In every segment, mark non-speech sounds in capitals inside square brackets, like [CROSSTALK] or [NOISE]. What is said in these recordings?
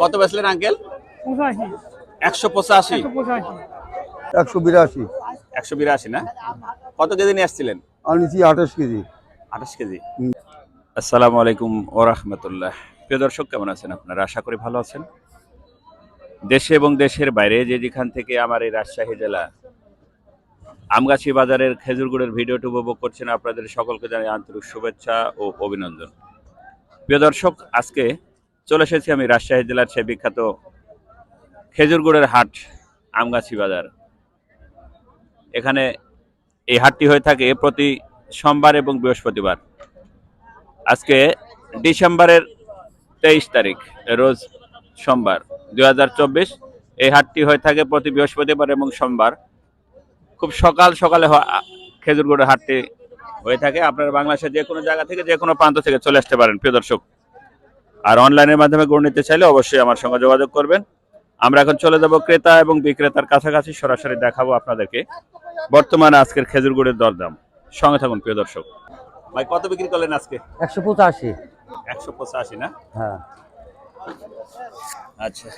কত বেচলেন আঙ্কেল? একশো পঁচাশি? একশো বিরাশি। একশো বিরাশি না? কত কেজি নিয়ে আসছিলেন? আমি আঠাশ কেজি। আঠাশ কেজি। আসসালামু আলাইকুম ও রহমতুল্লাহ। প্রিয় দর্শক কেমন আছেন আপনারা? আশা করি ভালো আছেন। দেশে এবং দেশের বাইরে যে যেখান থেকে আমার এই রাজশাহী জেলা আমগাছি বাজারের খেজুর গুড়ের ভিডিওটি উপভোগ করছেন আপনাদের সকলকে জানাই আন্তরিক শুভেচ্ছা ও অভিনন্দন। প্রিয় দর্শক আজকে চলে এসেছি আমি রাজশাহী জেলার সে বিখ্যাত খেজুর গুড়ের হাট আমগাছি বাজার। এখানে এই হাটটি হয়ে থাকে প্রতি সোমবার এবং বৃহস্পতিবার। আজকে ডিসেম্বরের তেইশ তারিখ, রোজ সোমবার দু হাজার চব্বিশ। এই হাটটি হয়ে থাকে প্রতি বৃহস্পতিবার এবং সোমবার। খুব সকাল সকালে খেজুরগুড়ের হাটটি হয়ে থাকে। আপনারা বাংলাদেশের যে কোনো জায়গা থেকে যে কোনো প্রান্ত থেকে চলে আসতে পারেন, প্রিয় দর্শক। আর অনলাইনের মাধ্যমে গুড় নিতে চাইলে অবশ্যই আমার সঙ্গে যোগাযোগ করবেন। আমরা এখন চলে যাব ক্রেতা এবং বিক্রেতার কাছাকাছি সরাসরি দেখাবো আপনাদেরকে বর্তমানে আজকের খেজুর গুড়ের দরদাম। সঙ্গে থাকুন প্রিয় দর্শক। ভাই কত বিক্রি করলেন আজকে? একশো পঁচাশি। একশো পঁচাশি না? হ্যাঁ। আচ্ছা।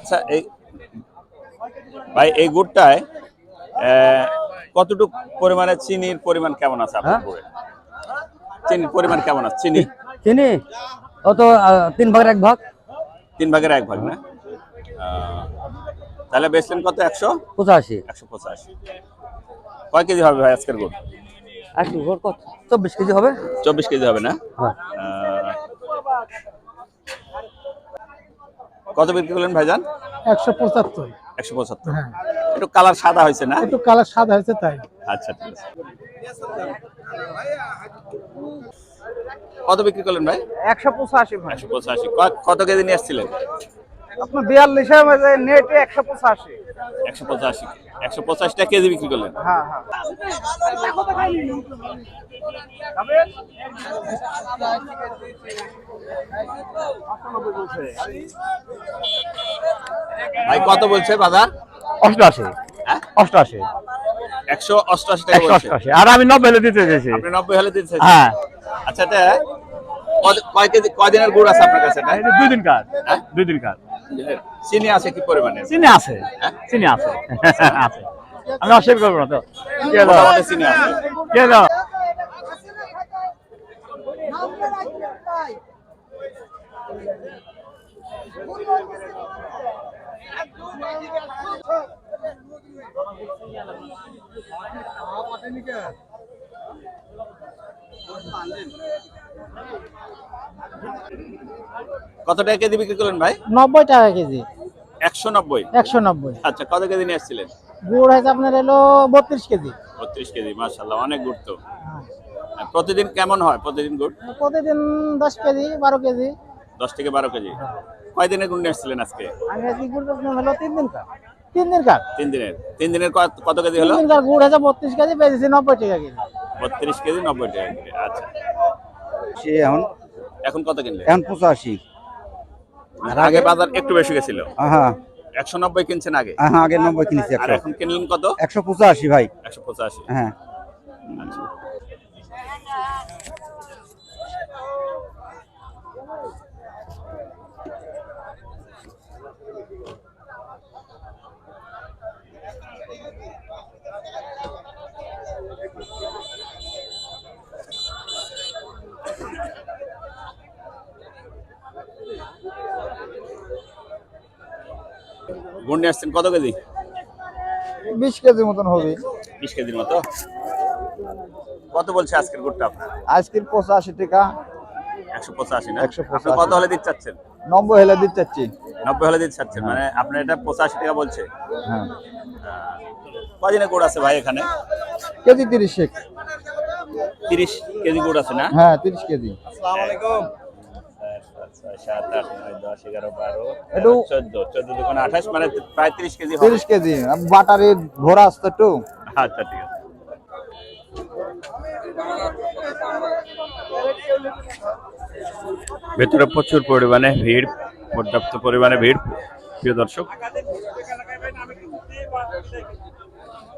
আচ্ছা এই ভাই এই গুড়টায় কতটুকু পরিমাণে চিনির পরিমাণ কেমন আছে আপনার হ্যাঁ? চিনির পরিমাণ কেমন আছে? চিনি? চিনি? ও তো তিন ভাগের এক ভাগ? তিন ভাগের এক ভাগ না? আহ, তাহলে বেচলেন কত? একশো? পঁচাশি। একশো পঁচাশি। কয় কেজি হবে ভাই আজকের গুড় একশো ভোট কত? চব্বিশ কেজি হবে। চব্বিশ কেজি হবে না? হ্যাঁ। কত বিক্রি করলেন ভাইজান? একশো পঁচাত্তর। একশো পঁচাত্তর। হ্যাঁ। একটু কালার সাদা হয়েছে না? একটু কালার সাদা হয়েছে তাই। আচ্ছা ঠিক আছে। কত বিক্রি করলেন ভাই? একশো পঁচাশি ভাই। একশো পঁচাশি। ক- কত কেজি নিয়ে আসছিলেন? আপনার বিয়াল্লিশ নেটে একশো পঁচাশি। একশো পঁচাশি। একশো পঁচাশিটা কেজি বিক্রি করলেন? হ্যাঁ হ্যাঁ। ভাই কত বলছে বাজার? অষ্টআশি। হ্যাঁ? অষ্টআশি। একশো অষ্টআশি টাকা একশো অষ্টআশি। আর আমি নব্বই হলে দিতে চাইছি। আপনি নব্বই হলে দিতে? হ্যাঁ। আচ্ছা এটা কত- কয় কেজি কয়দিনের গুড় আছে আপনার কাছে এটা? এটা দুই দিন কাজ। হ্যাঁ? দুই দিন কাজ। চিনি আছে কি পরিমাণে? চিনি আছে। হ্যাঁ? চিনি আছে। [LAUGHS] আছে। আমি অস্বীকার করব না তো। দাও? চিনি আছে। কে কত টাকা কেজি বিক্রি করলেন ভাই? নব্বই টাকা কেজি। একশো নব্বই? একশো নব্বই। আচ্ছা কত কেজি নিয়ে আসছিলেন? গুড় হয়েছে আপনার এলো বত্রিশ কেজি। বত্রিশ কেজি মাশাল্লাহ অনেক গুড় তো। প্রতিদিন কেমন হয় প্রতিদিন গুড়? প্রতিদিন দশ কেজি বারো কেজি। দশ থেকে বারো কেজি। কয় দিনের গুড় নিয়ে আসছিলেন আজকে? আমি আজকে গুড় হলো তিন দিন তিন দিন কার তিন দিনের। তিন দিনের কত- কেজি তিন হলো? দিন কার গুড় হয়েছে বত্রিশ কেজি বেচেছি নব্বই টাকা কেজি। বত্রিশ কেজি নব্বই টাকা কেজি আচ্ছা। সে এখন এখন কত কিনলে? এখন পঁচাশি। আগে বাজার একটু বেশি গেছিল? হ্যাঁ একশো নব্বই কিনছেন আগে? হ্যাঁ আগে নব্বই কিনেছি আর এখন কিনলেন কত? একশো পঁচাশি ভাই। একশো পঁচাশি। হ্যাঁ। আচ্ছা। গুড় নিয়ে আসছেন কত কেজি? বিশ কেজি মতন হবে। বিশ কেজির মতো। কত বলছে আজকের গুড়টা আপনার? আজকের পঁচাশি টাকা। একশো পঁচাশি না? 185 আপনি কত হলে দিতে চাচ্ছেন? নব্বই হলে দিতে চাচ্ছি। নব্বই হলে দিতে চাচ্ছেন মানে আপনার এটা পঁচাশি টাকা বলছে। হ্যাঁ। কদিনে গুড় আছে ভাই এখানে? কেজি তিরিশ তিরিশ কেজি গুড় আছে না? হ্যাঁ তিরিশ কেজি। সাত আট নয় দশ এগারো বারো চোদ্দ চোদ্দ দুগুণ আঠাশ মানে প্রায় তিরিশ কেজি তিরিশ কেজি। বাটারে ভরা আসতো একটু। আচ্ছা ঠিক আছে। ভেতরে প্রচুর পরিমাণে ভিড় পর্যাপ্ত পরিমাণে ভিড়। প্রিয় দর্শক হ্যাঁ ঠিক আছে প্রিয়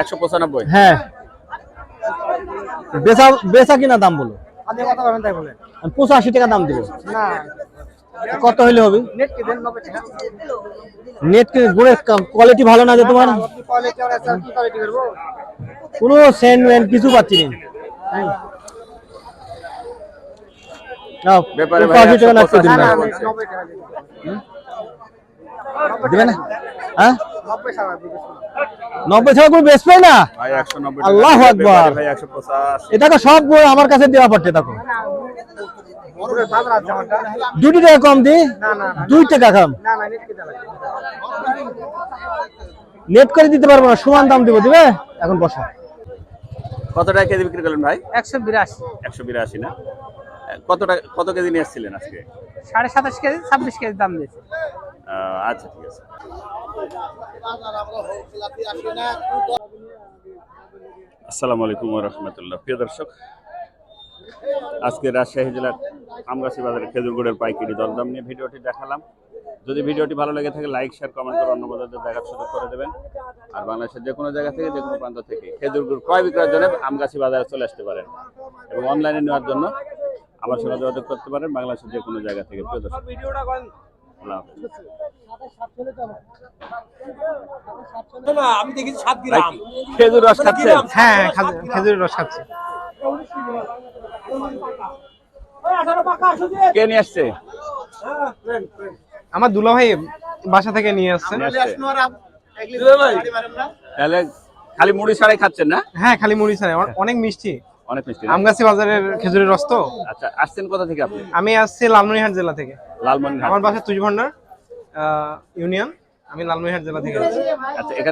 একশো পঁচানব্বই। হ্যাঁ। বেচা বেচা কিনা দাম বলো? আপনি কথা বলেন তাই বলেন। আমি পঁচাশি টাকা দাম দিব না। কত হইলে হবে? নেট কি দেন? নব্বই টাকা। নেট গুড়ের কোয়ালিটি ভালো না যে তোমার? কোয়ালিটি আর আছে কি কোয়ালিটি করব? কোনো সেন্ট মেন্ট কিছু পাচ্ছি না। নাও, ব্যাপারে ভাই পঁচাশি টাকা নাচতে 185 দিন না। দিবে না? হ্যাঁ? নব্বই নব্বই টাকা বেচবে না? আল্লাহু আকবার। এটা তো সব বই আমার কাছে দেওয়া পড়ছে দেখো। দুটি টাকা কম দি? না না না দুই টাকা কম? না না নেট কি দেন নেট করে দিতে পারব না সমান দাম দিব দিবে? এখন বসো। কত টাকা কেজি বিক্রি করলেন ভাই? একশো বিরাশি। একশো বিরাশি না? কত টাকা কত কেজি নিয়ে এসেছিলেন আজকে? সাড়ে সাতাশ কেজি ছাব্বিশ কেজি দাম দিয়েছে। আচ্ছা ঠিক আছে। আসসালামু আলাইকুম রহমতুল্লাহ। প্রিয় দর্শক, আজকে রাজশাহী জেলার আমগাছি বাজারে খেজুর গুড়ের পাইকারি দরদাম নিয়ে ভিডিওটি দেখালাম। যদি ভিডিওটি ভালো লেগে থাকে, লাইক, শেয়ার, কমেন্ট করে অন্য বন্ধুদের দেখার সুযোগ করে দেবেন। আর বাংলাদেশের যে কোনো জায়গা থেকে, যে কোনো প্রান্ত থেকে খেজুর গুড় ক্রয় বিক্রয়ের জন্য আমগাছি বাজারে চলে আসতে পারেন এবং অনলাইনে নেওয়ার জন্য আমার সঙ্গে যোগাযোগ করতে পারেন বাংলাদেশের যে কোনো জায়গা থেকে। প্রিয় দর্শক আল্লাহ হাফেজ। ভাই, খেজুর রস খাচ্ছেন? হ্যাঁ খেজুরের রস খাচ্ছি। কে নিয়ে আসছে? আমার দুলা ভাই বাসা থেকে নিয়ে আসছে। তাহলে খালি মুড়ি ছাড়াই খাচ্ছেন না? হ্যাঁ খালি মুড়ি ছাড়া অনেক মিষ্টি। অনেক মিষ্টি আমগাছি বাজারের খেজুরের রস তো। আচ্ছা আসছেন কোথা থেকে আপনি? আমি আসছি লালমনিরহাট জেলা থেকে। লালমনিরহাট। আমার বাসা তুজ ভান্ডার ইউনিয়ন। আমি লালমনিরহাট জেলা থেকে। আচ্ছা এখানে